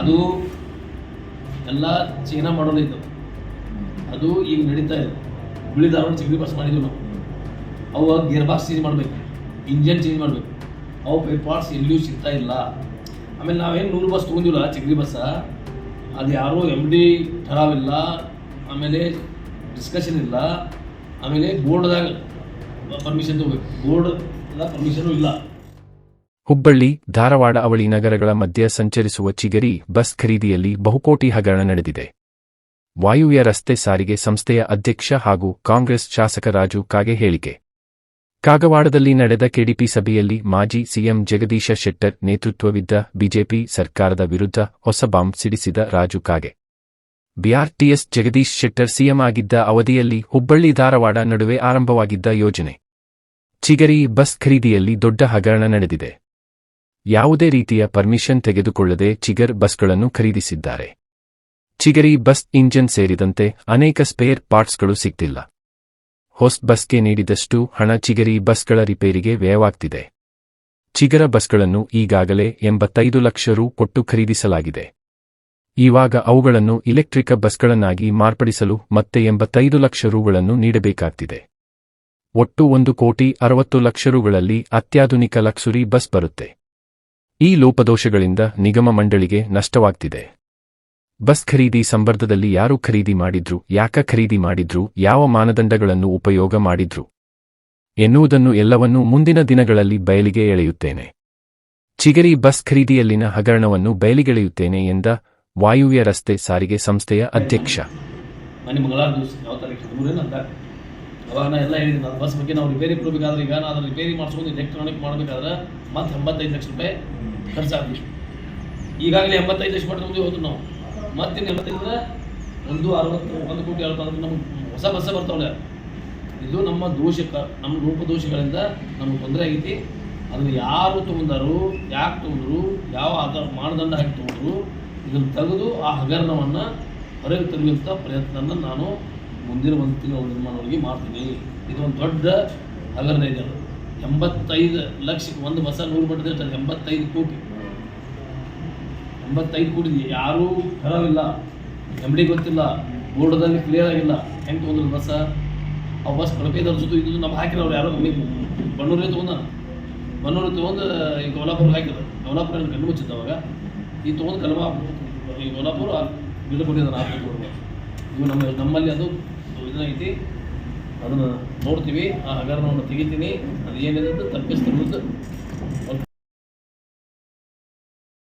ಅದು ಎಲ್ಲ ಚೈನಾ ಮಾಡಲ್ ಅದು ಈಗ ನಡೀತಾ ಇದೆ. ಬಿಳಿ ಧಾರವಾಡ ಚಿಗರಿ ಬಸ್ ಮಾಡಿದ್ವಿ ನಾವು. ಅವು ಗೇರ್ ಬಾಕ್ಸ್ ಚೇಂಜ್ ಮಾಡಬೇಕು ಇಂಜನ್ ಚೇಂಜ್ ಮಾಡಬೇಕು. ಅವು ಪೈ ಪಾರ್ಟ್ಸ್ ಎಲ್ಲಿಯೂ ಸಿಗ್ತಾ ಇಲ್ಲ. ಆಮೇಲೆ ನಾವೇನು ನೂರು ಬಸ್ ತೊಗೊಂಡಿಲ್ಲ ಚಿಗ್ರಿ ಬಸ್ಸ ಅದು ಯಾರೂ ಎಂ ಡಿ ಠರಾವಿಲ್ಲ ಆಮೇಲೆ ಡಿಸ್ಕಷನ್ ಇಲ್ಲ. ಆಮೇಲೆ ಬೋರ್ಡ್ದಾಗ ಪರ್ಮಿಷನ್ ತಗೋಬೇಕು. ಬೋರ್ಡ್ ಪರ್ಮಿಷನು ಇಲ್ಲ. ಹುಬ್ಬಳ್ಳಿ, ಧಾರವಾಡ ಅವಳಿ ನಗರಗಳ ಮಧ್ಯ ಸಂಚರಿಸುವ ಚಿಗರಿ ಬಸ್ ಖರೀದಿಯಲ್ಲಿ ಬಹುಕೋಟಿ ಹಗರಣ ನಡೆದಿದೆ. ವಾಯುವ್ಯ ರಸ್ತೆ ಸಾರಿಗೆ ಸಂಸ್ಥೆಯ ಅಧ್ಯಕ್ಷ ಹಾಗೂ ಕಾಂಗ್ರೆಸ್ ಶಾಸಕ ರಾಜು ಕಾಗೆ ಹೇಳಿಕೆ. ಕಾಗವಾಡದಲ್ಲಿ ನಡೆದ ಕೆಡಿಪಿ ಸಭೆಯಲ್ಲಿ ಮಾಜಿ ಸಿಎಂ ಜಗದೀಶ ಶೆಟ್ಟರ್ ನೇತೃತ್ವವಿದ್ದ ಬಿಜೆಪಿ ಸರ್ಕಾರದ ವಿರುದ್ಧ ಹೊಸ bomb ಸಿಡಿಸಿದ Raju Kage. BRTS Jagadish Shettar CM ಆಗಿದ್ದ ಅವಧಿಯಲ್ಲಿ ಹುಬ್ಬಳ್ಳಿ, ಧಾರವಾಡ ನಡುವೆ ಆರಂಭವಾಗಿದ್ದ ಯೋಜನೆ. ಚಿಗರಿ ಬಸ್ ಖರೀದಿಯಲ್ಲಿ ದೊಡ್ಡ ಹಗರಣ ನಡೆದಿದೆ. ಯಾವುದೇ ರೀತಿಯ ಪರ್ಮಿಷನ್ ತೆಗೆದುಕೊಳ್ಳದೆ ಚಿಗರ್ ಬಸ್ಗಳನ್ನು ಖರೀದಿಸಿದ್ದಾರೆ. ಚಿಗರಿ ಬಸ್ ಇಂಜಿನ್ ಸೇರಿದಂತೆ ಅನೇಕ ಸ್ಪೇರ್ ಪಾರ್ಟ್ಸ್ಗಳು ಸಿಗ್ತಿಲ್ಲ. ಹೊಸ್ ಬಸ್ಗೆ ನೀಡಿದಷ್ಟು ಹಣ ಚಿಗರಿ ಬಸ್ಗಳ ರಿಪೇರಿಗೆ ವ್ಯಯವಾಗ್ತಿದೆ. ಚಿಗರ ಬಸ್ಗಳನ್ನು ಈಗಾಗಲೇ ಎಂಬತ್ತೈದು ಲಕ್ಷ ರು ಕೊಟ್ಟು ಖರೀದಿಸಲಾಗಿದೆ. ಇವಾಗ ಅವುಗಳನ್ನು ಇಲೆಕ್ಟ್ರಿಕ ಬಸ್ಗಳನ್ನಾಗಿ ಮಾರ್ಪಡಿಸಲು ಮತ್ತೆ ಎಂಬತ್ತೈದು ಲಕ್ಷ ರುಗಳನ್ನು ನೀಡಬೇಕಾಗ್ತಿದೆ. ಒಟ್ಟು ಒಂದು ಕೋಟಿ ಅರವತ್ತು ಲಕ್ಷ ರುಗಳಲ್ಲಿ ಅತ್ಯಾಧುನಿಕ ಲಕ್ಸುರಿ ಬಸ್ ಬರುತ್ತೆ. ಈ ಲೋಪದೋಷಗಳಿಂದ ನಿಗಮ ಮಂಡಳಿಗೆ ನಷ್ಟವಾಗ್ತಿದೆ. ಬಸ್ ಖರೀದಿ ಸಂಬರ್ಧದಲ್ಲಿ ಯಾರು ಖರೀದಿ ಮಾಡಿದ್ರು, ಯಾಕ ಖರೀದಿ ಮಾಡಿದ್ರು, ಯಾವ ಮಾನದಂಡಗಳನ್ನು ಉಪಯೋಗ ಮಾಡಿದ್ರು ಎನ್ನುವುದನ್ನು ಎಲ್ಲವನ್ನೂ ಮುಂದಿನ ದಿನಗಳಲ್ಲಿ ಬಯಲಿಗೆ ಎಳೆಯುತ್ತೇನೆ. ಚಿಗರಿ ಬಸ್ ಖರೀದಿಯಲ್ಲಿನ ಹಗರಣವನ್ನು ಬಯಲಿಗೆಳೆಯುತ್ತೇನೆ ಎಂದ ವಾಯುವ್ಯ ರಸ್ತೆ ಸಾರಿಗೆ ಸಂಸ್ಥೆಯ ಅಧ್ಯಕ್ಷ. ಮನೆ ಮಂಗಳವಾರ ದಿವಸ ಯಾವ ತಾರೀಕು ಹದಿಮೂರೇನು ಅಂತ ಅವಾಗ ನಾ ಎಲ್ಲ ಹೇಳಿದ್ದೀನಿ ನಾನು ಬಸ್ ಬಗ್ಗೆ ನಾವು ರಿಪೇರಿ ಕೊಡಬೇಕಾದ್ರೆ ಈಗ ನಾನು ಅದನ್ನು ರಿಪೇರಿ ಮಾಡಿಸ್ಕೊಂಡು ಎಲೆಕ್ಟ್ರಾನಿಕ್ ಮಾಡಬೇಕಾದ್ರೆ ಮತ್ತೆ ಎಂಬತ್ತೈದು ಲಕ್ಷ ರೂಪಾಯಿ ಖರ್ಚಾಗಲಿ. ಈಗಾಗಲೇ ಎಂಬತ್ತೈದು ಲಕ್ಷ ಪಟ್ಟು ಮುಂದೆ ಹೋದ್ರು ನಾವು. ಮತ್ತೆ ಎಂಬತ್ತೈದರ ಒಂದು ಅರವತ್ತು, ಒಂದು ಕೋಟಿ ಅರವತ್ತು ನಮ್ಗೆ ಹೊಸ ಬಸ್ಸೇ ಬರ್ತಾವಲ್ಲ. ಇದು ನಮ್ಮ ದೋಷ ನಮ್ಮ ರೂಪ ದೋಷಗಳಿಂದ ನಮ್ಗೆ ತೊಂದರೆ ಆಗೈತಿ. ಅದನ್ನು ಯಾರು ತೊಗೊಂಡರು, ಯಾಕೆ ತೊಗೊಂಡ್ರು, ಯಾವ ಆಧಾರ ಮಾನದಂಡ ಹಾಕಿ ತೊಗೊಂಡ್ರು, ಇದನ್ನು ತೆಗೆದು ಆ ಹಗರಣವನ್ನು ಹೊರಗೆ ತೆಗೆಯುವಂಥ ಪ್ರಯತ್ನವನ್ನು ನಾನು ಮುಂದಿನ ಒಂದು ತಿಂಗಳ ನಿರ್ಮಾಣವಾಗಿ ಮಾಡ್ತೀನಿ. ಇದೊಂದು ದೊಡ್ಡ ಹಗರಣ ಇದೆ ಅದು. ಎಂಬತ್ತೈದು ಲಕ್ಷಕ್ಕೆ ಒಂದು ಬಸ ನೂರು ಮಟ್ಟದ ಇರ್ತದೆ ಎಂಬತ್ತೈದು ಕೋಟಿ. ಎಂಬತ್ತೈದು ಕೋಟಿ. ಯಾರೂ ಕರವಿಲ್ಲ ಎಂ ಡಿ ಗೊತ್ತಿಲ್ಲ ಬೋರ್ಡದಲ್ಲಿ ಕ್ಲಿಯರ್ ಆಗಿಲ್ಲ. ಹೆಂಗೆ ತೊಗೊಂಡ್ರು ಬಸ್ಸ ಆ ಬಸ್ ಕಳಪೆದವ್ರ ಜೊತೆ ಇದು ನಮ್ಮ ಹಾಕಿರೋರು ಯಾರೋ ಬಣ್ಣೂರೇ ತೊಗೊಂಡ. ಬಣ್ಣೂರು ತೊಗೊಂಡು ಈ ಕೋಲಾಪುರ ಹಾಕಿದ್ರು. ಕೋಲ್ಹಾಪುರ ಕಣ್ಣು ಮುಚ್ಚಿದ್ದ ಅವಾಗ. ಈ ತೊಗೊಂಡು ಕಲಮ ಈ ಗಿಡ ಕೊಟ್ಟಿದ್ದಾನೆ ಆರು ಕೊಡುವ ಇವು ನಮ್ಮ ನಮ್ಮಲ್ಲಿ ಅದು ಇದನ್ನೈತಿ ಅದನ್ನು ನೋಡ್ತೀವಿ. ಆ ಹಗರಣವನ್ನು ತೆಗಿತೀನಿ. ಅದು ಏನಿದೆ ಅಂತ ತಪ್ಪಿಸ್ತಿರೋದು